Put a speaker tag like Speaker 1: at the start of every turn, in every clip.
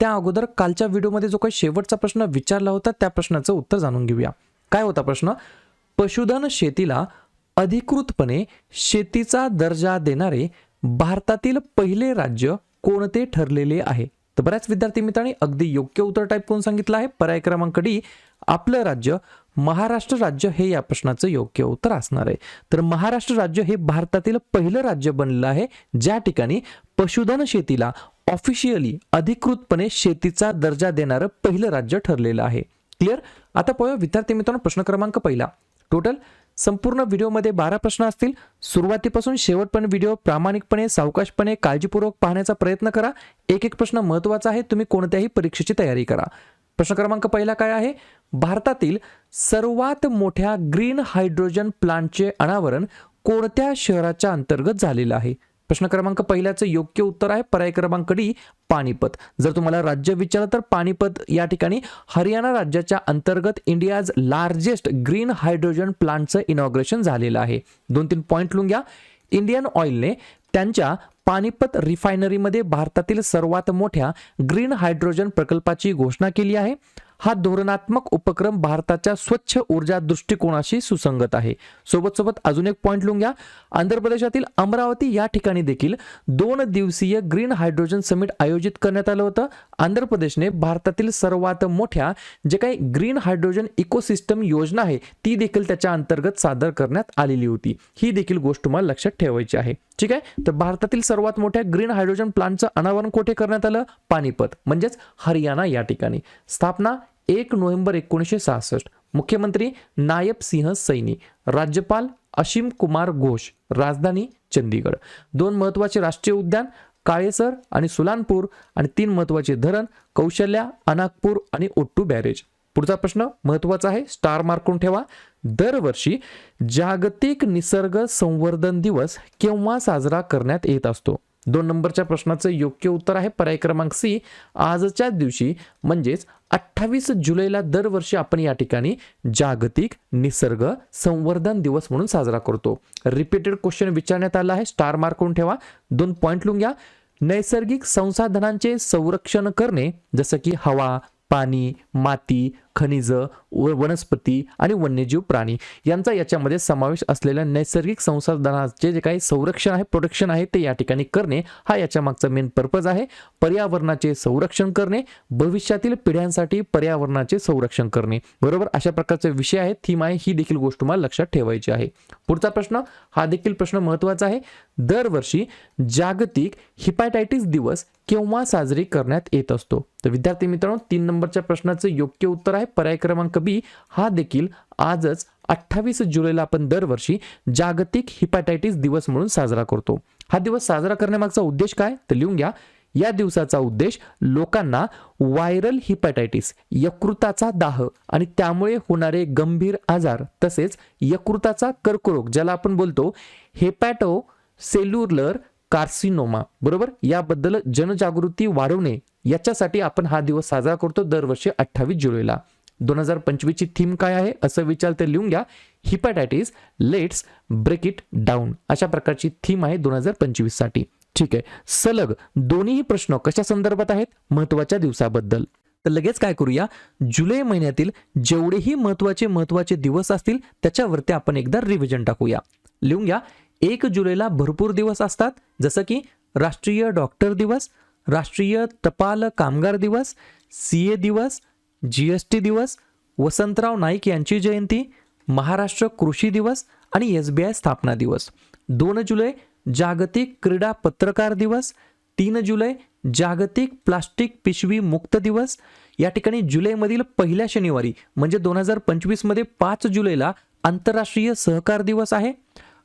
Speaker 1: त्या अगोदर कालच्या व्हिडिओमध्ये जो काही शेवटचा प्रश्न विचारला होता त्या प्रश्नाचं उत्तर जाणून घेऊया. काय होता प्रश्न? पशुधन शेतीला अधिकृतपणे शेतीचा दर्जा देणारे भारतातील पहिले राज्य कोणते ठरलेले आहे? तर बऱ्याच विद्यार्थी मित्रांनी अगदी योग्य उत्तर टाईप करून सांगितलं आहे. पर्याय क्रमांक डी आपलं राज्य महाराष्ट्र राज्य हे या प्रश्नाचं योग्य उत्तर असणार आहे. तर महाराष्ट्र राज्य हे भारतातील पहिलं राज्य बनलेलं आहे. ज्या ठिकाणी पशुधन शेतीला ऑफिशियली अधिकृतपणे शेतीचा दर्जा देणारं पहिलं राज्य ठरलेलं आहे. क्लिअर आता पाहूया विद्यार्थी मित्रांनो प्रश्न क्रमांक पहिला. टोटल संपूर्ण व्हिडिओमध्ये बारा प्रश्न असतील. सुरुवातीपासून शेवटपर्यंत व्हिडिओ प्रामाणिकपणे सावकाशपणे काळजीपूर्वक पाहण्याचा प्रयत्न करा. एक एक प्रश्न महत्त्वाचा आहे तुम्ही कोणत्याही परीक्षेची तयारी करा. प्रश्न क्रमांक पहिला काय आहे? भारतातील सर्वात मोठ्या ग्रीन हायड्रोजन प्लांटचे अनावरण कोणत्या शहराच्या अंतर्गत झालेलं आहे? प्रश्न क्रमांक पहिल्याचं योग्य उत्तर आहे. पर्याय क्रमांक डी पानिपत. जर तुम्हाला राज्य विचारलं तर पानिपत या ठिकाणी हरियाणा राज्याच्या अंतर्गत इंडियाज लार्जेस्ट ग्रीन हायड्रोजन प्लांटचं इनॉग्रेशन झालेलं आहे. दोन तीन पॉईंट लिहून घ्या. इंडियन ऑइलने त्यांच्या पानिपत रिफायनरीमध्ये भारतातील सर्वात मोठ्या ग्रीन हायड्रोजन प्रकल्पाची घोषणा केली आहे. हा धोरणात्मक उपक्रम भारताच्या स्वच्छ ऊर्जा दृष्टिकोनाशी सुसंगत आहे. सोबत सोबत अजून एक पॉईंट लिहून घ्या. आंध्र प्रदेशातील अमरावती या ठिकाणी देखील दोन दिवसीय ग्रीन हायड्रोजन समिट आयोजित करण्यात आलं होतं. आंध्र प्रदेशने भारतातील सर्वात मोठ्या जे काही ग्रीन हायड्रोजन इकोसिस्टम योजना आहे ती देखील त्याच्या अंतर्गत सादर करण्यात आलेली होती. ही देखील गोष्ट तुम्हाला लक्षात ठेवायची आहे. ठीक आहे? तर भारतातील सर्वात मोठ्या ग्रीन हायड्रोजन प्लांटचं अनावरण कोठे करण्यात आलं? पानिपत म्हणजेच हरियाणा या ठिकाणी. स्थापना एक नोव्हेंबर एकोणीसशे सहासष्ट. मुख्यमंत्री नायब सिंह सैनी राज्यपाल अशिम कुमार घोष राजधानी चंदीगड दोन महत्त्वाचे राष्ट्रीय उद्यान काळेसर आणि सुलानपूर आणि तीन महत्त्वाचे धरण कौशल्या अनागपूर आणि ओट्टू बॅरेज. पुढचा प्रश्न महत्त्वाचा आहे स्टार मार्क करून ठेवा. दरवर्षी जागतिक निसर्ग संवर्धन दिवस केव्हा साजरा करण्यात येत असतो? दोन नंबरच्या प्रश्नाचं योग्य उत्तर आहे पर्याय क्रमांक सी. आजच्या दिवशी म्हणजेच अठ्ठावीस जुलैला दरवर्षी आपण या ठिकाणी जागतिक निसर्ग संवर्धन दिवस म्हणून साजरा करतो. रिपीटेड क्वेश्चन विचारण्यात आला आहे. स्टार मार्क करून ठेवा. दोन पॉईंट लिहून घ्या. नैसर्गिक संसाधनांचे संरक्षण करणे जसं की हवा पाणी माती खनिज वनस्पती आणि वन्यजीव प्राणी यांचा याच्यामध्ये समावेश असलेल्या नैसर्गिक संसाधनाचे जे काही संरक्षण आहे प्रोटेक्शन आहे ते या ठिकाणी करणे हा याच्या मागचा मेन पर्पज आहे. पर्यावरणाचे संरक्षण करणे भविष्यातील पिढ्यांसाठी पर्यावरणाचे संरक्षण करणे. बरोबर? अशा प्रकारचे विषय आहे थीम आहे. ही देखील गोष्ट तुम्हाला लक्षात ठेवायची आहे. पुढचा प्रश्न हा देखील प्रश्न महत्त्वाचा आहे. दरवर्षी जागतिक हिपॅटायटिस दिवस केव्हा साजरी करण्यात येत असतो? तर विद्यार्थी मित्रांनो तीन नंबरच्या प्रश्नाचं योग्य उत्तर आहे. पर्याय क्रमांक बी. हा देखील आजच अठ्ठावीस जुलैला आपण दरवर्षी जागतिक हिपॅटायटिस दिवस म्हणून साजरा करतो. हा दिवस साजरा करण्यामागचा उद्देश काय? तर लिहून घ्या. या दिवसाचा उद्देश लोकांना व्हायरल हिपॅटायटिस यकृताचा दाह आणि त्यामुळे होणारे गंभीर आजार तसेच यकृताचा कर्करोग ज्याला आपण बोलतो हेपॅटो सेल्युलर कार्सिनोमा बरोबर? याबद्दल जनजागृती वाढवणे याच्यासाठी आपण हा दिवस साजरा करतो दरवर्षी अठ्ठावीस जुलैला. दोन हजार पंचवीसची थीम काय आहे? असं विचार ते लिहून घ्या. Hepatitis let's break it down अशा प्रकारची थीम आहे दोन हजार पंचवीससाठी ठीक आहे. सलग दोन्ही प्रश्न कशा संदर्भात आहेत? महत्त्वाच्या दिवसाबद्दल. तर लगेच काय करूया? जुलै महिन्यातील जेवढेही महत्त्वाचे महत्त्वाचे दिवस असतील त्याच्यावरती आपण एकदा रिव्हिजन टाकूया. लिहून घ्या. एक जुलैला भरपूर दिवस असतात जसं की राष्ट्रीय डॉक्टर दिवस राष्ट्रीय टपाल कामगार दिवस सी ए दिवस जी एस टी दिवस वसंतराव नाईक यांची जयंती महाराष्ट्र कृषी दिवस आणि एस बी आय स्थापना दिवस. दोन जुलै जागतिक क्रीडा पत्रकार दिवस. तीन जुलै जागतिक प्लास्टिक पिशवी मुक्त दिवस. या ठिकाणी जुलैमधील पहिल्या शनिवारी म्हणजे दोन हजार पंचवीसमध्ये पाच जुलैला आंतरराष्ट्रीय सहकार दिवस आहे.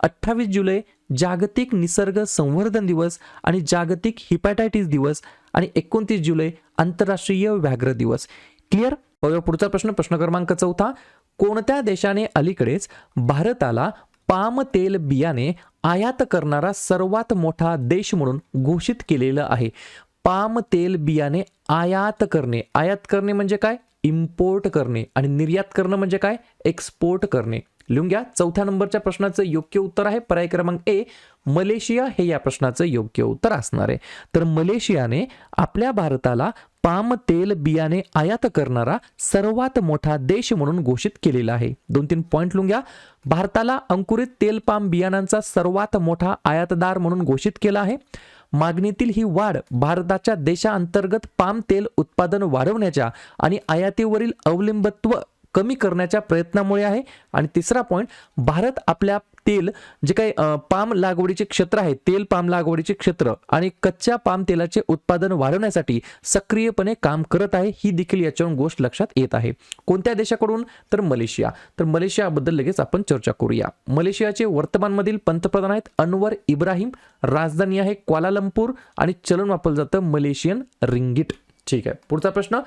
Speaker 1: अठ्ठावीस जुलै जागतिक निसर्ग संवर्धन दिवस आणि जागतिक हिपॅटायटिस दिवस आणि एकोणतीस जुलै आंतरराष्ट्रीय व्याघ्र दिवस. क्लिअर बघा पुढचा प्रश्न. प्रश्न क्रमांक चौथा. कोणत्या देशाने अलीकडेच भारताला पाम तेल बियाणे आयात करणारा सर्वात मोठा देश म्हणून घोषित केलेलं आहे? पाम तेल बियाणे आयात करणे. आयात करणे म्हणजे काय? इम्पोर्ट करणे. आणि निर्यात करणं म्हणजे काय? एक्सपोर्ट करणे. लिहून घ्या चौथ्या नंबरच्या प्रश्नाचं योग्य उत्तर आहे. पर्याय क्रमांक ए मलेशिया हे या प्रश्नाचं योग्य उत्तर असणार आहे. तर मलेशियाने आपल्या भारताला पाम तेल बियाणे आयात करणारा सर्वात मोठा देश म्हणून घोषित केलेला आहे. दोन तीन पॉईंट लिहून घ्या भारताला अंकुरित तेल पाम बियाणांचा सर्वात मोठा आयातदार म्हणून घोषित केला आहे. मागणीतील ही वाढ भारताच्या देशांतर्गत पाम तेल उत्पादन वाढवण्याच्या आणि आयातीवरील अवलंबत्व कमी करण्याच्या प्रयत्नामुळे आहे. आणि तिसरा पॉईंट भारत आपल्या तेल जे काही पाम लागवडीचे क्षेत्र आहे तेल पाम लागवडीचे क्षेत्र आणि कच्च्या पाम तेलाचे उत्पादन वाढवण्यासाठी सक्रियपणे काम करत आहे ही देखील याच्यावरून गोष्ट लक्षात येत आहे. कोणत्या देशाकडून? तर मलेशिया. तर मलेशियाबद्दल लगेच आपण चर्चा करूया. मलेशियाचे वर्तमानमधील पंतप्रधान आहेत अनवर इब्राहिम राजधानी आहे क्वालालंपूर आणि चलन वापरलं जातं मलेशियन रिंगिट. ठीक आहे. पुढचा प्रश्न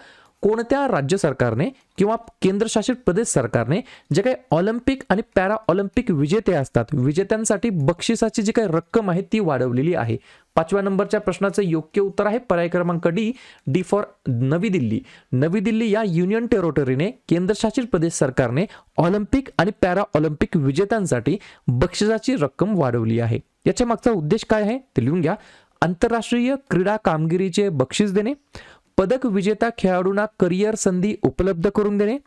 Speaker 1: कोणत्या राज्य सरकारने किंवा केंद्रशासित प्रदेश सरकारने जे काही ऑलिम्पिक आणि पॅरा ऑलिम्पिक विजेते असतात विजेत्यांसाठी बक्षिसाची जी काही रक्कम आहे ती वाढवलेली आहे. पाचव्या नंबरच्या प्रश्नाचं योग्य उत्तर आहे पर्याय क्रमांक डी डी फॉर नवी दिल्ली. नवी दिल्ली या युनियन टेरोटरीने केंद्रशासित प्रदेश सरकारने ऑलिम्पिक आणि पॅरा ऑलिम्पिक विजेत्यांसाठी बक्षिसाची रक्कम वाढवली आहे. याच्या मागचा उद्देश काय आहे ते लिहून घ्या. आंतरराष्ट्रीय क्रीडा कामगिरीचे बक्षीस देणे. पदक विजेता खेळाडूंना करिअर संधी उपलब्ध करून देणे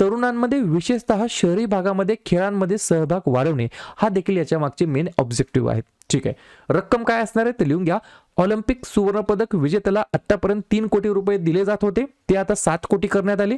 Speaker 1: तरुणांमध्ये विशेषतः शहरी भागामध्ये खेळांमध्ये सहभाग वाढवणे हा देखील याच्या मागचे मेन ऑब्जेक्टिव्ह आहेत. ठीक आहे. रक्कम काय असणार आहे ते लिहून घ्या. ऑलिम्पिक सुवर्णपदक विजेत्याला आतापर्यंत तीन कोटी रुपये दिले जात होते. ते आता सात कोटी करण्यात आले.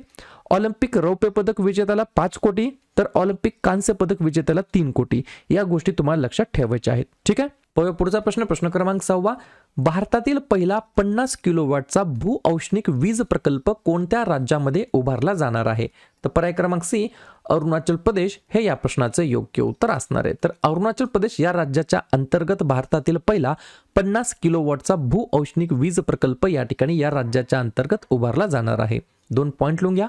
Speaker 1: ऑलिम्पिक रौप्य पदक विजेत्याला पाच कोटी तर ऑलिम्पिक कांस्य पदक विजेत्याला तीन कोटी. या गोष्टी तुम्हाला लक्षात ठेवायच्या आहेत. ठीक आहे? प- पुढचा प्रश्न. प्रश्न क्रमांक सहावा. भारतातील पहिला पन्नास किलोवॅटचा भू औष्णिक वीज प्रकल्प कोणत्या राज्यामध्ये उभारला जाणार आहे? तर पर्याय क्रमांक सी अरुणाचल प्रदेश. हे या प्रश्नाचं योग्य उत्तर असणार आहे. तर अरुणाचल प्रदेश या राज्याच्या अंतर्गत भारतातील पहिला पन्नास किलोवॉटचा भू औष्णिक वीज प्रकल्प या ठिकाणी या राज्याच्या अंतर्गत उभारला जाणार आहे. दोन पॉईंट लिहून घ्या.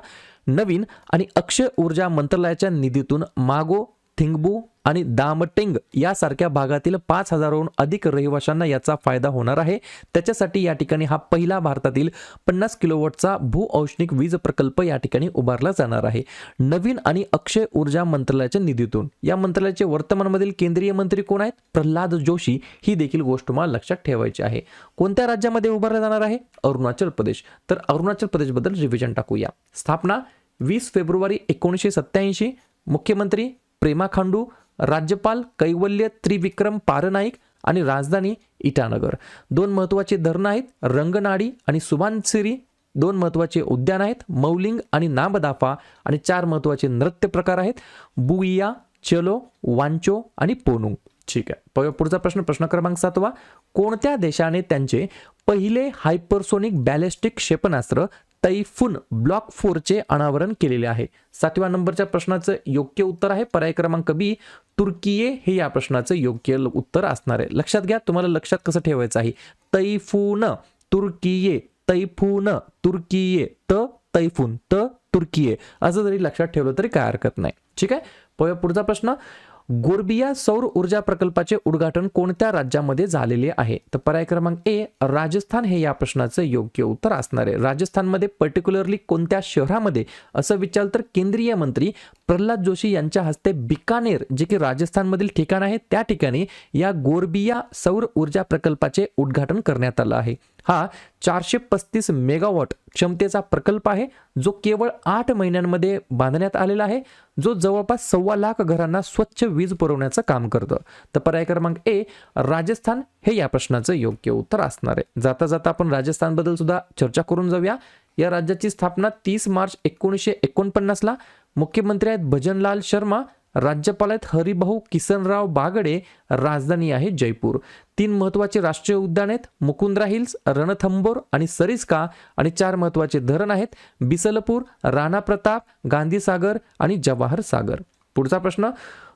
Speaker 1: नवीन आणि अक्षय ऊर्जा मंत्रालयाच्या निधीतून मागो थिंगबू आणि दामटेंग यासारख्या भागातील पाच हजाराहून अधिक रहिवाशांना याचा फायदा होणार आहे. त्याच्यासाठी या ठिकाणी हा पहिला भारतातील पन्नास किलोवॉटचा भू औष्णिक वीज प्रकल्प या ठिकाणी उभारला जाणार आहे. नवीन आणि अक्षय ऊर्जा मंत्रालयाच्या निधीतून. या मंत्रालयाचे वर्तमानमधील केंद्रीय मंत्री कोण आहेत? प्रल्हाद जोशी ही देखील गोष्ट मला लक्षात ठेवायची आहे. कोणत्या राज्यामध्ये उभारला जाणार आहे? अरुणाचल प्रदेश. तर अरुणाचल प्रदेशबद्दल रिव्हिजन टाकूया. स्थापना वीस फेब्रुवारी एकोणीसशे सत्याऐंशी मुख्यमंत्री प्रेमा खांडू राज्यपाल कैवल्य त्रिविक्रम पारनाईक आणि राजधानी इटानगर. दोन महत्त्वाचे धरणं आहेत रंगनाडी आणि सुभानसिरी दोन महत्त्वाचे उद्यान आहेत मौलिंग आणि नामदाफा. आणि चार महत्त्वाचे नृत्य प्रकार आहेत बुइया चलो वांचो आणि पोनुंग ठीक आहे. पुढचा प्रश्न प्रश्न क्रमांक सातवा. कोणत्या देशाने त्यांचे पहिले हायपरसोनिक बॅलिस्टिक क्षेपणास्त्र तैफून ब्लॉक फोरचे अनावरण केलेले आहे? सातव्या नंबरच्या प्रश्नाचं योग्य उत्तर आहे. पर्याय क्रमांक बी तुर्कीये हे या प्रश्नाचं योग्य उत्तर असणार आहे. लक्षात घ्या तुम्हाला लक्षात कसं ठेवायचं आहे? तैफून तुर्कीये तैफून तुर्कीये त तैफून त तुर्कीये. असं जरी लक्षात ठेवलं तरी काय हरकत नाही. ठीक आहे? प- पुढचा प्रश्न. गोरबिया सौर ऊर्जा प्रकल्पाचे उद्घाटन कोणत्या राज्यामध्ये झालेले आहे? तर पर्याय क्रमांक ए राजस्थान हे या प्रश्नाचं योग्य उत्तर असणार आहे. राजस्थानमध्ये पर्टिक्युलरली कोणत्या शहरामध्ये? असं विचारलं तर केंद्रीय मंत्री प्रल्हाद जोशी यांच्या हस्ते बिकानेर जे की राजस्थानमधील ठिकाण आहे त्या ठिकाणी या गोरबिया सौर ऊर्जा प्रकल्पाचे उद्घाटन करण्यात आलं आहे. हा चारशे पस्तीस मेगावॉट क्षमतेचा प्रकल्प आहे जो केवळ आठ महिन्यांमध्ये बांधण्यात आलेला आहे जो जवळपास सव्वा लाख घरांना स्वच्छ वीज पुरवण्याचं काम करतं. तर पर्याय क्रमांक ए राजस्थान हे या प्रश्नाचं योग्य उत्तर असणार आहे. जाता जाता आपण राजस्थानबद्दल सुद्धा चर्चा करून जाऊया. या राज्याची स्थापना तीस मार्च एकोणीसशे एकोणपन्नासला मुख्यमंत्री आहेत भजनलाल शर्मा राज्यपाल आहेत हरिभाऊ किसनराव बागडे राजधानी आहे जयपूर. तीन महत्त्वाचे राष्ट्रीय उद्यान आहेत मुकुंद्रा हिल्स रणथंबोर आणि सरिस्का आणि चार महत्त्वाचे धरण आहेत बिसलपूर राणा प्रताप गांधीसागर आणि जवाहर सागर पुढचा प्रश्न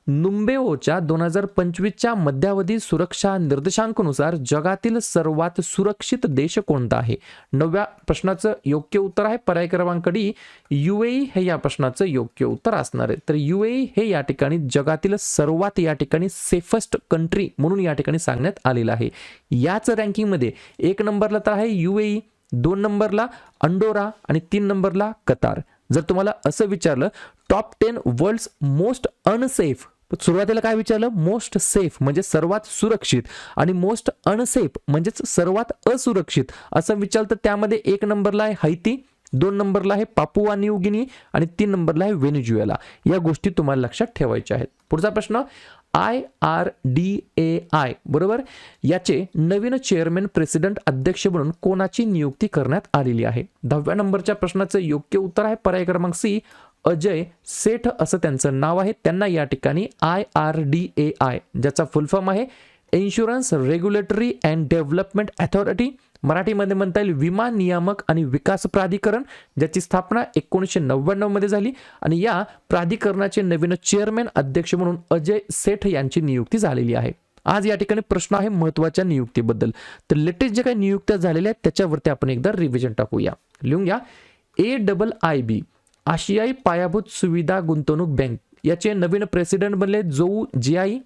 Speaker 1: नुंबेओच्या दोन हजार पंचवीसच्या मध्यावधी सुरक्षा निर्देशांकानुसार जगातील सर्वात सुरक्षित देश कोणता आहे? नवव्या प्रश्नाचं योग्य उत्तर आहे पर्याय क्रमांक डी युएई हे या प्रश्नाचं योग्य उत्तर असणार आहे. तर युएई हे या ठिकाणी जगातील सर्वात या ठिकाणी सेफेस्ट कंट्री म्हणून या ठिकाणी सांगण्यात आलेलं आहे. याच रँकिंगमध्ये एक नंबरला तर आहे युएई दोन नंबरला अंडोरा आणि तीन नंबरला कतार. जर तुम्हाला असं विचारलं top ten world's most unsafe सुरुवातीला काय विचारलं? मोस्ट सेफ म्हणजे सर्वात सुरक्षित आणि मोस्ट अनसेफ म्हणजेच सर्वात असुरक्षित. असं विचारलं तर त्यामध्ये एक नंबरला आहे हैती दोन नंबरला आहे पापुआ न्यू गिनी आणि तीन नंबरला आहे व्हेनेज्युएला या गोष्टी तुम्हाला लक्षात ठेवायच्या आहेत. पुढचा प्रश्न I R D A I बरोबर? याचे नवीन चेअरमॅन प्रेसिडेंट अध्यक्ष म्हणून कोणाची नियुक्ती करण्यात आलेली आहे? दहाव्या नंबरच्या प्रश्नाचं योग्य उत्तर आहे पर्याय क्रमांक सी अजय सेठ असं त्यांचं नाव आहे. त्यांना या ठिकाणी I R D A I ज्याचा फुल फॉर्म आहे insurance regulatory and development authority मराठीमध्ये म्हणता येईल विमा नियामक आणि विकास प्राधिकरण ज्याची स्थापना एकोणीसशे नव्याण्णवमध्ये झाली. आणि या प्राधिकरणाचे नवीन चेअरमॅन अध्यक्ष म्हणून अजय सेठ यांची नियुक्ती झालेली आहे. आज या ठिकाणी प्रश्न आहे महत्त्वाच्या नियुक्तीबद्दल. तर लेटेस्ट जे काही नियुक्त्या झालेल्या आहेत त्याच्यावरती आपण एकदा रिव्हिजन टाकूया. लिहून घ्या. ए डबल आय बी आशियाई पायाभूत सुविधा गुंतवणूक बँक. याचे नवीन प्रेसिडेंट बनले जोऊ जिआई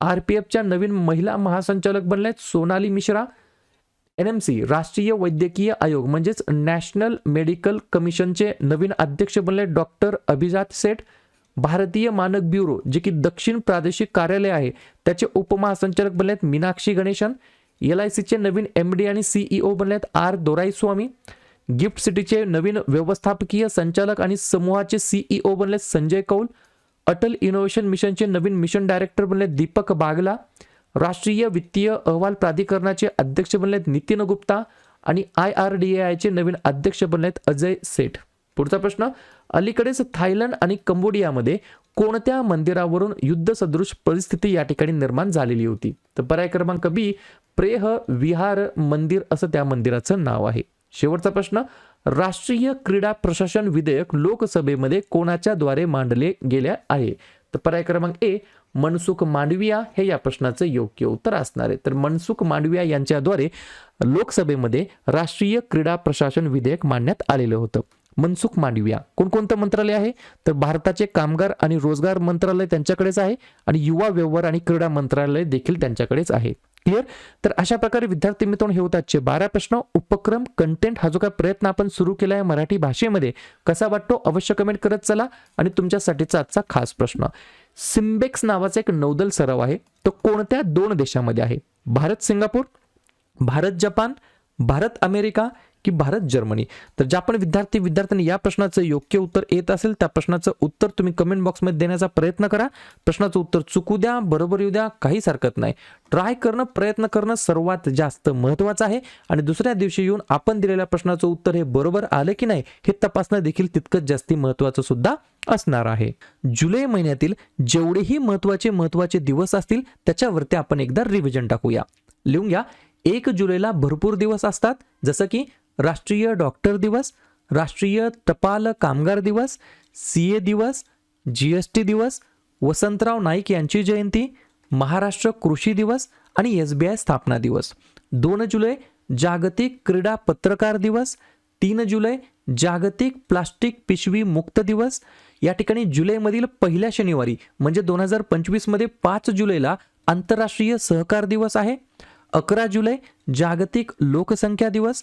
Speaker 1: आर पी एफच्या नवीन महिला महासंचालक बनल्या Sonali Mishra. N M C राष्ट्रीय वैद्यकीय आयोग म्हणजेच नॅशनल मेडिकल कमिशनचे नवीन अध्यक्ष बनले डॉक्टर अभिजात सेठ भारतीय मानक ब्युरो जे की दक्षिण प्रादेशिक कार्यालय आहे. त्याचे उपमहासंचालक बनले आहेत मीनाक्षी गणेशन एल आय सीचे नवीन एम डी आणि सीईओ आहेत आर दोराईस्वामी गिफ्ट सिटीचे नवीन व्यवस्थापकीय संचालक आणि समूहाचे सीईओ बनले संजय कौल अटल इनोव्हेशन मिशनचे नवीन मिशन डायरेक्टर बनले दीपक बागला राष्ट्रीय वित्तीय अहवाल प्राधिकरणाचे अध्यक्ष बनलेत नितीन गुप्ता आणि आय आर डी ए आयचे नवीन अध्यक्ष बनलेत अजय सेठ. पुढचा प्रश्न अलीकडेच थायलंड आणि कंबोडियामध्ये कोणत्या मंदिरावरून युद्ध सदृश परिस्थिती या ठिकाणी निर्माण झालेली होती? तर पर्याय क्रमांक बी प्रेह विहार मंदिर असं त्या मंदिराचं नाव आहे. शेवटचा प्रश्न राष्ट्रीय क्रीडा प्रशासन विधेयक लोकसभेमध्ये कोणाच्या द्वारे मांडले गेले आहे? तर पर्याय क्रमांक ए मनसुख मांडविया हे या प्रश्नाचं योग्य उत्तर असणार आहे. तर मनसुख मांडविया यांच्याद्वारे लोकसभेमध्ये राष्ट्रीय क्रीडा प्रशासन विधेयक मांडण्यात आलेलं होतं. मनसुख मांडविया कोणकोणतं मंत्रालय आहे? तर भारताचे कामगार आणि रोजगार मंत्रालय त्यांच्याकडेच आहे आणि युवा व्यवहार आणि क्रीडा मंत्रालय देखील त्यांच्याकडेच आहे. क्लिअर तर अशा प्रकारे विद्यार्थी मित्रांनो हे होतातचे बारा प्रश्न. उपक्रम कंटेंट हा जो काय प्रयत्न आपण सुरू केला आहे मराठी भाषेमध्ये कसा वाटतो? अवश्य कमेंट करत चला आणि तुमच्यासाठीचा आजचा खास प्रश्न. सिम्बेक्स नावाचा एक नौदल सराव आहे. तो कोणत्या दोन देशामध्ये आहे? Bharat Singapore Bharat Japan Bharat America की भारत जर्मनी. तर ज्या पण विद्यार्थी विद्यार्थ्यांनी या प्रश्नाचं योग्य उत्तर येत असेल त्या प्रश्नाचं उत्तर तुम्ही कमेंट बॉक्समध्ये देण्याचा प्रयत्न करा. प्रश्नाचं उत्तर चुकू द्या बरोबर येऊ द्या काहीच हरकत नाही. ट्राय करणं प्रयत्न करणं सर्वात जास्त महत्त्वाचं आहे. आणि दुसऱ्या दिवशी येऊन आपण दिलेल्या प्रश्नाचं उत्तर हे बरोबर आलं की नाही हे तपासणं देखील तितकंच जास्ती महत्त्वाचं सुद्धा असणार आहे. जुलै महिन्यातील जेवढेही महत्त्वाचे महत्त्वाचे दिवस असतील त्याच्यावरती आपण एकदा रिव्हिजन टाकूया. लिहून घ्या. एक जुलैला भरपूर दिवस असतात. जसं की राष्ट्रीय डॉक्टर दिवस राष्ट्रीय टपाल कामगार दिवस सी ए दिवस जी एस टी दिवस वसंतराव नाईक यांची जयंती महाराष्ट्र कृषी दिवस आणि एस बी आय स्थापना दिवस. दोन जुलै जागतिक क्रीडा पत्रकार दिवस. तीन जुलै जागतिक प्लास्टिक पिशवी मुक्त दिवस. या ठिकाणी जुलैमधील पहिल्या शनिवारी म्हणजे दोन हजार पंचवीसमध्ये पाच जुलैला आंतरराष्ट्रीय सहकार दिवस आहे. अकरा जुलै जागतिक लोकसंख्या दिवस.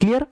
Speaker 1: क्लिअर